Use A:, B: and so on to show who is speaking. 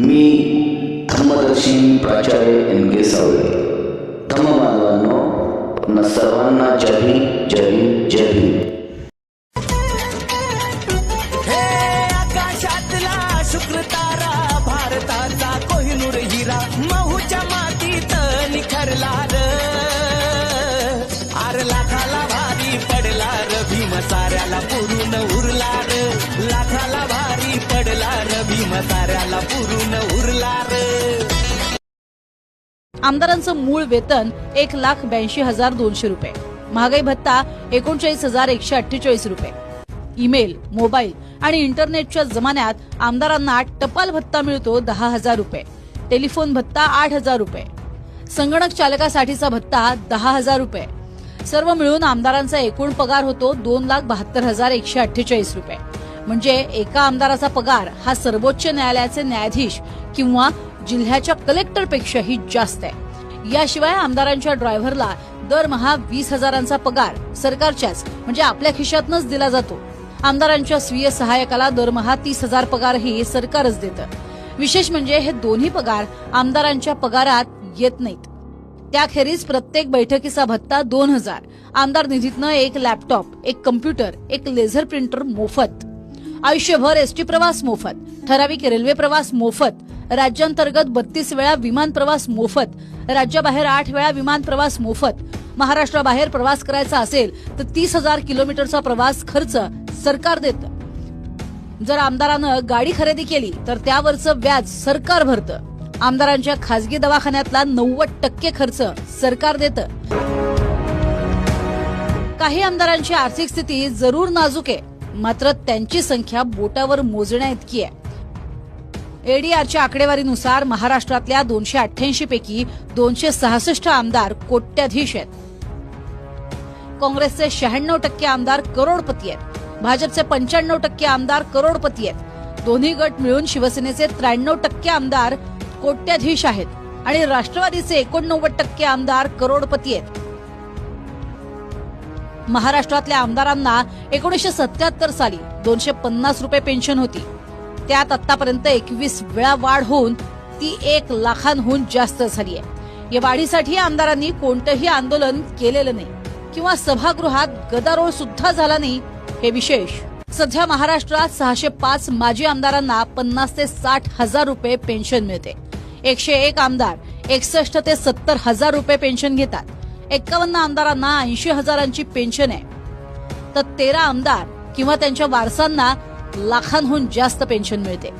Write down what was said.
A: मी धर्मदर्शी प्राचार्य एन के सावळे. धम्म बांधवांनो न सर्वांना जय भीम जय जय
B: भारताचा कोहिनूर हिरा महूच्या मातीत निखरला र. आर लाखाला भारी पडला र भीम साऱ्याला पुरून उरला र. साऱ्याला पुरून उरला
C: आमदारांचं मूळ वेतन एक लाख ब्याऐंशी हजार दोनशे रुपये. महागाई भत्ता एकोणचाळीस हजार एकशे अठ्ठेचाळीस रुपये. ईमेल मोबाईल आणि इंटरनेटच्या जमान्यात आमदारांना टपाल भत्ता मिळतो दहा हजार रुपये. टेलिफोन भत्ता आठ हजार रुपये. संगणक चालकासाठीचा भत्ता दहा हजार रुपये. सर्व मिळून आमदारांचा एकूण पगार होतो दोन लाख बहात्तर हजार एकशे अठ्ठेचाळीस रुपये. म्हणजे एका आमदाराचा पगार हा सर्वोच्च न्यायालयाचे न्यायाधीश किंवा जिल्ह्याच्या कलेक्टरपेक्षाही जास्त आहे. याशिवाय आमदारांच्या ड्रायव्हरला दरमहा वीस हजारांचा पगार सरकारच्याच म्हणजे आपल्या खिशातनच दिला जातो. आमदारांच्या स्वीय सहाय्यकाला दरमहा तीस हजार पगारही सरकारच देतं. विशेष म्हणजे हे दोन्ही पगार आमदारांच्या पगारात येत नाहीत. त्याखेरीज प्रत्येक बैठकीचा भत्ता दोन हजार. आमदार निधीतनं एक लॅपटॉप एक कम्प्युटर एक लेझर प्रिंटर मोफत. आयुष्यभर एसटी प्रवास मोफत ठराविक रेल्वे प्रवास मोफत राज्यांतर्गत बत्तीस वेळा विमान प्रवास मोफत राज्याबाहेर आठ वेळा विमान प्रवास मोफत महाराष्ट्राबाहेर प्रवास करायचा असेल तर तीस हजार किलोमीटरचा प्रवास खर्च सरकार देतं. जर आमदारानं गाडी खरेदी केली तर त्यावरचं व्याज सरकार भरतं. आमदारांच्या खासगी दवाखान्यातला नव्वद टक्के खर्च सरकार देतं. काही आमदारांची आर्थिक स्थिती जरूर नाजूक आहे. मात्र त्यांची संख्या बोटावर मोजण्या इतकी आहे. एडीआरच्या आकडेवारीनुसार महाराष्ट्रातल्या दोनशे अठ्ठ्याऐंशी पैकी दोनशे सहासष्ट आमदार कोट्याधीश आहेत. काँग्रेसचे शहाण्णव टक्के आमदार करोडपती आहेत. भाजपचे पंच्याण्णव टक्के आमदार करोडपती आहेत. दोन्ही गट मिळून शिवसेनेचे त्र्याण्णव टक्के आमदार कोट्याधीश आहेत आणि राष्ट्रवादीचे एकोणनव्वद टक्के आमदार करोडपती आहेत. महाराष्ट्रातल्या आमदारांना एकोणीसशे सत्याहत्तर साली दोनशे पन्नास रुपये पेन्शन होती. त्यात आतापर्यंत एकवीस वेळा वाढ होऊन ती एक लाखांहून जास्त झाली आहे. या वाढीसाठी आमदारांनी कोणतंही आंदोलन केलेलं नाही किंवा सभागृहात गदारोळ सुद्धा झाला नाही हे विशेष. सध्या महाराष्ट्रात सहाशे पाच माजी आमदारांना पन्नास ते साठ हजार रुपये पेन्शन मिळते. एकशे एक आमदार एकसष्ट ते सत्तर हजार रुपये पेन्शन घेतात. एक्कावन्न आमदारांना ऐंशी हजारांची पेन्शन आहे. तर तेरा आमदार किंवा त्यांच्या वारसांना लाखांहून जास्त पेन्शन मिळते.